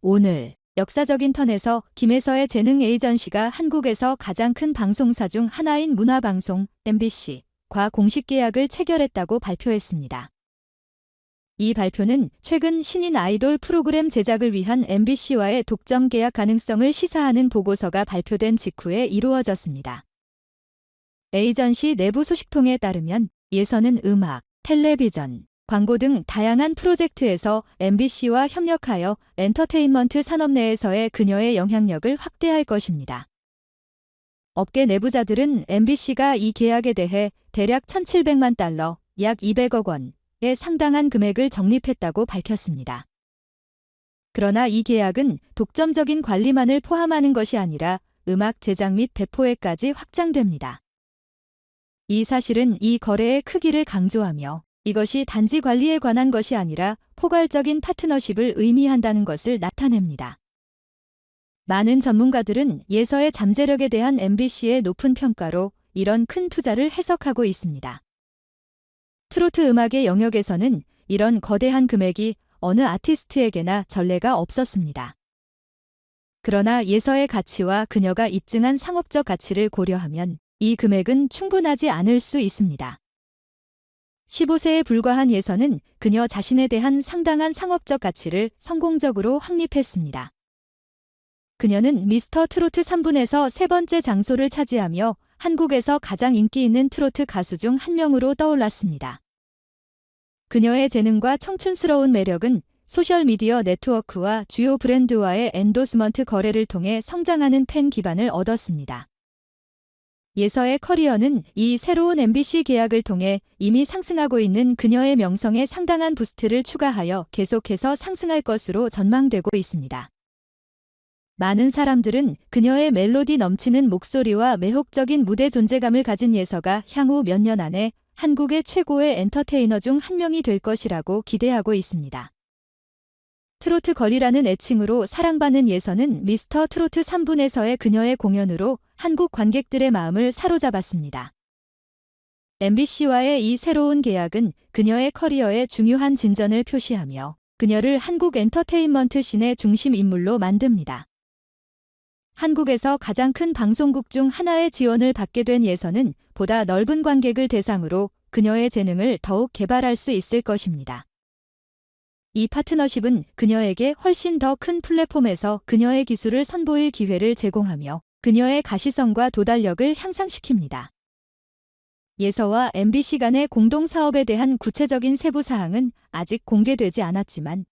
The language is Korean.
오늘 역사적인 턴에서 김혜서의 재능 에이전시가 한국에서 가장 큰 방송사 중 하나인 문화방송 MBC과 공식 계약을 체결했다고 발표했습니다. 이 발표는 최근 신인 아이돌 프로그램 제작을 위한 MBC와의 독점 계약 가능성을 시사하는 보고서가 발표된 직후에 이루어졌습니다. 에이전시 내부 소식통에 따르면 예선은 음악, 텔레비전, 광고 등 다양한 프로젝트에서 MBC와 협력하여 엔터테인먼트 산업 내에서의 그녀의 영향력을 확대할 것입니다. 업계 내부자들은 MBC가 이 계약에 대해 대략 1,700만 달러, 약 200억 원의 상당한 금액을 적립했다고 밝혔습니다. 그러나 이 계약은 독점적인 관리만을 포함하는 것이 아니라 음악 제작 및 배포에까지 확장됩니다. 이 사실은 이 거래의 크기를 강조하며 이것이 단지 관리에 관한 것이 아니라 포괄적인 파트너십을 의미한다는 것을 나타냅니다. 많은 전문가들은 예서의 잠재력에 대한 MBC의 높은 평가로 이런 큰 투자를 해석하고 있습니다. 트로트 음악의 영역에서는 이런 거대한 금액이 어느 아티스트에게나 전례가 없었습니다. 그러나 예서의 가치와 그녀가 입증한 상업적 가치를 고려하면 이 금액은 충분하지 않을 수 있습니다. 15세에 불과한 예선은 그녀 자신에 대한 상당한 상업적 가치를 성공적으로 확립했습니다. 그녀는 미스터 트로트 3분에서 세 번째 장소를 차지하며 한국에서 가장 인기 있는 트로트 가수 중 한 명으로 떠올랐습니다. 그녀의 재능과 청춘스러운 매력은 소셜미디어 네트워크와 주요 브랜드와의 엔도스먼트 거래를 통해 성장하는 팬 기반을 얻었습니다. 예서의 커리어는 이 새로운 MBC 계약을 통해 이미 상승하고 있는 그녀의 명성에 상당한 부스트를 추가하여 계속해서 상승할 것으로 전망되고 있습니다. 많은 사람들은 그녀의 멜로디 넘치는 목소리와 매혹적인 무대 존재감을 가진 예서가 향후 몇 년 안에 한국의 최고의 엔터테이너 중 한 명이 될 것이라고 기대하고 있습니다. 트로트 거리라는 애칭으로 사랑받는 예서는 미스터 트로트 3분에서의 그녀의 공연으로 한국 관객들의 마음을 사로잡았습니다. MBC와의 이 새로운 계약은 그녀의 커리어의 중요한 진전을 표시하며 그녀를 한국 엔터테인먼트 씬의 중심 인물로 만듭니다. 한국에서 가장 큰 방송국 중 하나의 지원을 받게 된 예선은 보다 넓은 관객을 대상으로 그녀의 재능을 더욱 개발할 수 있을 것입니다. 이 파트너십은 그녀에게 훨씬 더 큰 플랫폼에서 그녀의 기술을 선보일 기회를 제공하며 그녀의 가시성과 도달력을 향상시킵니다. 예서와 MBC 간의 공동 사업에 대한 구체적인 세부 사항은 아직 공개되지 않았지만